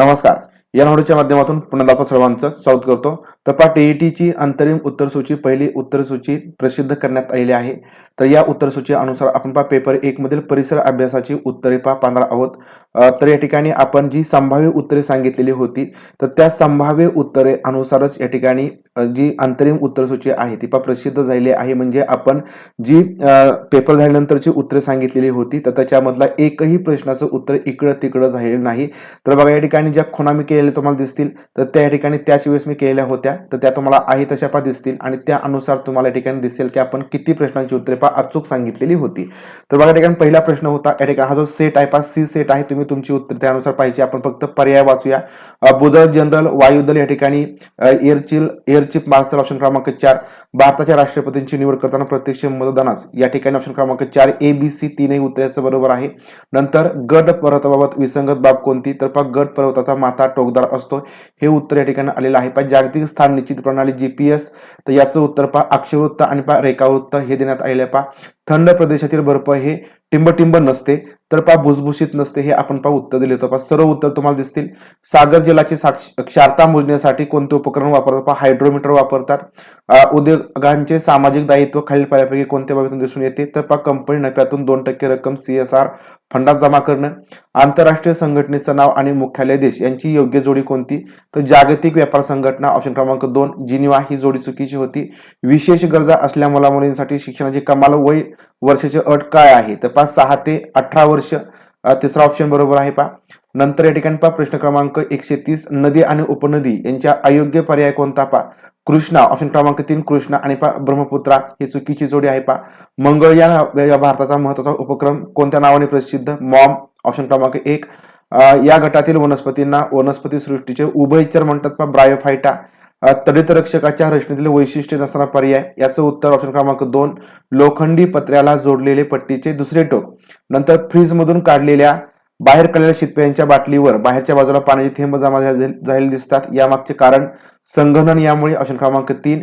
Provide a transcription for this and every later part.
नमस्कार. या नोडच्या माध्यमातून पुन्हा आपण सर्वांचं स्वागत करतो. तर पा टीईटीची अंतरिम उत्तरसूची पहिली उत्तरसूची प्रसिद्ध करण्यात आलेली आहे. तर या उत्तरसूची अनुसार आपण पा पेपर एक मधील परिसर अभ्यासाची उत्तरे पा पाहणार आहोत. तर या ठिकाणी आपण जी संभाव्य उत्तरे सांगितलेली होती तर त्या संभाव्य उत्तरे अनुसारच या ठिकाणी जी अंतरिम उत्तरसूची आहे ती पा प्रसिद्ध झालेली आहे. म्हणजे आपण जी पेपर झाल्यानंतरची उत्तरे सांगितलेली होती तर त्याच्यामधला एकही प्रश्नाचं उत्तर इकडं तिकडं झालेलं नाही. तर बघा या ठिकाणी ज्या खुणा मी तुम्हाला दिसतील तर त्या ठिकाणी त्याच वेळेस मी केलेल्या होत्या. तर त्या तुम्हाला आहे तशा पा दिसतील आणि त्या अनुसार तुम्हाला या ठिकाणी दिसेल की आपण किती प्रश्नांची उत्तरे पा अचूक सांगितलेली होती. तर बघा या ठिकाणी पहिला प्रश्न होता या ठिकाणी हा जो सेट आहे पा सी सेट आहे तुम्ही तुमची उत्तर त्यानुसार पाहिजे आपण फक्त पर्याय वाचूया. बुधल जनरल वायुदल या ठिकाणी एअर चिल एअर चीफ मार्शल ऑप्शन क्रमांक चार. भारताच्या राष्ट्रपतींची निवड करताना प्रत्यक्ष मतदानास. या ठिकाणी ऑप्शन क्रमांक चार ए बी सी तीनही उत्तरेचं बरोबर आहे. नंतर गड पर्वताबाबत विसंगत बाब कोणती? तर पहा गड पर्वताचा माथा टोकदार असतो. हे उत्तर या ठिकाणी आलेलं आहे. पहा जागतिक स्थान निश्चित प्रणाली जी पी तर याचं उत्तर पहा अक्षरवृत्त आणि पहा रेखावृत्त हे देण्यात आलेलं आहे. पहा थंड प्रदेशातील बर्फ हे टिंबटिंब नसते तर पहा भुसभुशीत नसते हे आपण पहा उत्तर दिले होतं. पहा सर्व उत्तर तुम्हाला दिसतील. सागर जलाची साक्ष क्षारता मोजण्यासाठी कोणते उपकरण वापरतात? पहा हायड्रोमीटर वापरतात. उद्योगांचे सामाजिक दायित्व खालील पायापैकी कोणत्या बाबीतून दिसून येते? तर पहा कंपनी नफ्यातून दोन टक्के रक्कम सी एस आर फंडात जमा करणं. आंतरराष्ट्रीय संघटनेचं नाव आणि मुख्यालय देश यांची योग्य जोडी कोणती? तर जागतिक व्यापार संघटना ऑप्शन क्रमांक दोन जिनिवा. ही जोडी चुकीची होती. विशेष गरजा असल्या मुला मुलींसाठी शिक्षणाची कमाल वय वर्षाची अट काय आहे? तर पहा सहा ते अठरा वर्ष तिसरा ऑप्शन बरोबर आहे पहा. नंतर या ठिकाणी पहा प्रश्न क्रमांक एकशे तीस नदी आणि उपनदी यांच्या अयोग्य पर्याय कोणता पहा? कृष्णा ऑप्शन क्रमांक तीन कृष्णा आणि पा ब्रह्मपुत्रा ही चुकीची जोडी आहे पहा. मंगळयान या भारताचा महत्त्वाचा उपक्रम कोणत्या नावाने प्रसिद्ध? मॉम ऑप्शन क्रमांक एक. या गटातील वनस्पतींना वनस्पती सृष्टीचे उभयचर म्हणतात पहा ब्रायोफायटा तडितरक्षकाच्या तडित रक्षकाच्या रचनेतील वैशिष्ट्य नसणारा पर्याय. याचं उत्तर ऑप्शन क्रमांक दोन लोखंडी पत्र्याला जोडलेले पट्टीचे दुसरे टोक. नंतर फ्रीज मधून काढलेल्या बाहेर काढलेल्या शितप्यांच्या बाटलीवर बाहेरच्या बाजूला पाण्याचे थेंब जमा झाले झालेले दिसतात. यामागचे कारण संघनन यामुळे ऑप्शन क्रमांक तीन.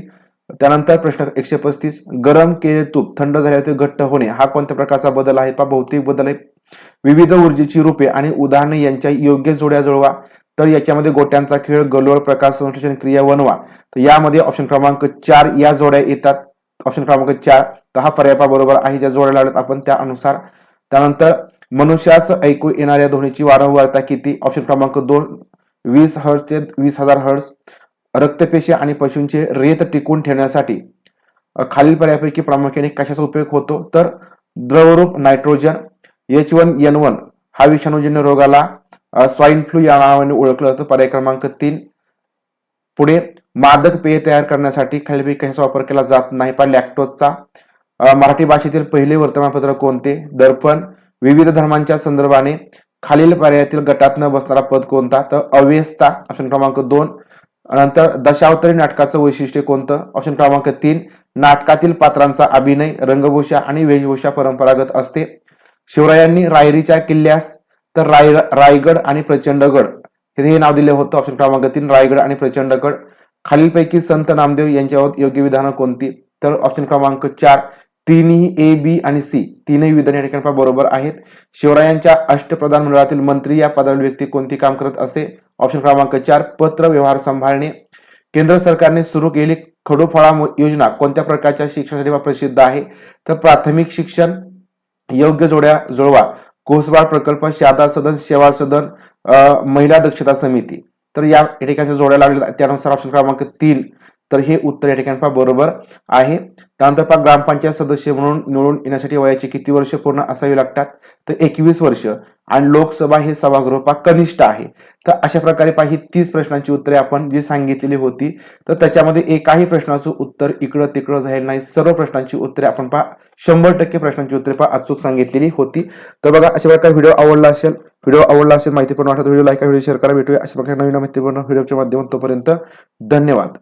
त्यानंतर प्रश्न एकशे पस्तीस गरम केलेले तूप थंड झाल्यावर ते घट्ट होणे. हा कोणत्या प्रकारचा बदल आहे? पा भौतिक बदल आहे. विविध ऊर्जेची रूपे आणि उदाहरणे यांच्या योग्य जोड्या जुळवा. तर याच्यामध्ये गोट्यांचा खेळ गलोळ प्रकाश संश्लेषण क्रिया वनवा तर यामध्ये ऑप्शन क्रमांक चार या जोड्या येतात. ऑप्शन क्रमांक चार तर हा पर्यापा बरोबर आहे. ज्या जोड्या लावल्यात आपण त्यानुसार. त्यानंतर मनुष्यास ऐकू येणाऱ्या ध्वनीची वारंवारता किती? ऑप्शन क्रमांक दोन वीस हर्ट्ज ते वीस हजार हर्ट्ज रक्तपेशी आणि पशूंचे रेत टिकून ठेवण्यासाठी. खालील पर्यापैकी प्रामुख्याने कशाचा उपयोग होतो? तर द्रवरूप nitrogen H one N one हा विषाणूजन्य रोगाला स्वाईन फ्लू या नावाने ओळखलं जातं पर्याय क्रमांक तीन पुढे मादक पेय तयार करण्यासाठी खालीलपैकी कशाचा वापर केला जात नाही पण लॅक्टोजचा मराठी भाषेतील पहिले वर्तमानपत्र कोणते दर्पण विविध धर्मांच्या संदर्भाने खालील पर्यायातील गटात न बसणारा पद कोणता तर अव्यस्ता ऑप्शन क्रमांक दोन नंतर दशावतारी नाटकाचं वैशिष्ट्य कोणतं ऑप्शन क्रमांक तीन नाटकातील पात्रांचा अभिनय रंगभूषा आणि वेशभूषा परंपरागत असते शिवरायांनी रायरीच्या किल्ल्यास तर राय रायगड आणि प्रचंडगड. हे हे नाव दिले होतं. ऑप्शन क्रमांक तीन रायगड आणि प्रचंडगड. खालीलपैकी संत नामदेव यांच्यावर योग्य विधानं कोणती? तर ऑप्शन क्रमांक चार तिन्ही ए बी आणि सी. तीनही विधान या ठिकाणी बरोबर आहेत. शिवरायांच्या अष्टप्रधान मंडळातील मंत्री या पदावरील व्यक्ती कोणती काम करत असे? ऑप्शन क्रमांक चार पत्र व्यवहार सांभाळणे. केंद्र सरकारने सुरू केलेली खडूफळा योजना. कोणत्या प्रकारच्या शिक्षणासाठी प्रसिद्ध आहे? तर प्राथमिक शिक्षण योग्य जोड्या जुळवा. कोसबार प्रकल्प शारदा सदन सेवा सदन महिला दक्षता समिती. तर या ठिकाणच्या ठिकाणी जोड्या लागल्या. त्यानुसार ऑप्शन क्रमांक तीन तर हे उत्तर या ठिकाणी पहा बरोबर आहे. त्यानंतर पहा ग्रामपंचायत सदस्य म्हणून निवडून येण्यासाठी वयाची किती वर्ष पूर्ण असावी लागतात? तर एकवीस वर्ष. आणि लोकसभा हे सभागृह पहा कनिष्ठ आहे. तर अशा प्रकारे पहा ही तीस प्रश्नांची उत्तरे आपण जी सांगितलेली होती तर त्याच्यामध्ये एकाही प्रश्नाचं उत्तर इकडं तिकडं झालेलं नाही. सर्व प्रश्नांची उत्तरे आपण पहा शंभर टक्के प्रश्नांची उत्तरे पहा अचूक सांगितलेली होती. तर बघा अशा प्रकारे व्हिडिओ आवडला असेल व्हिडिओ आवडला असेल माहिती पण वाटत व्हिडिओ लाईक व्हिडिओ शेअर करा भेटूया अशा प्रकारे नवीन माहितीपूर्ण व्हिडिओच्या माध्यमातून तोपर्यंत धन्यवाद.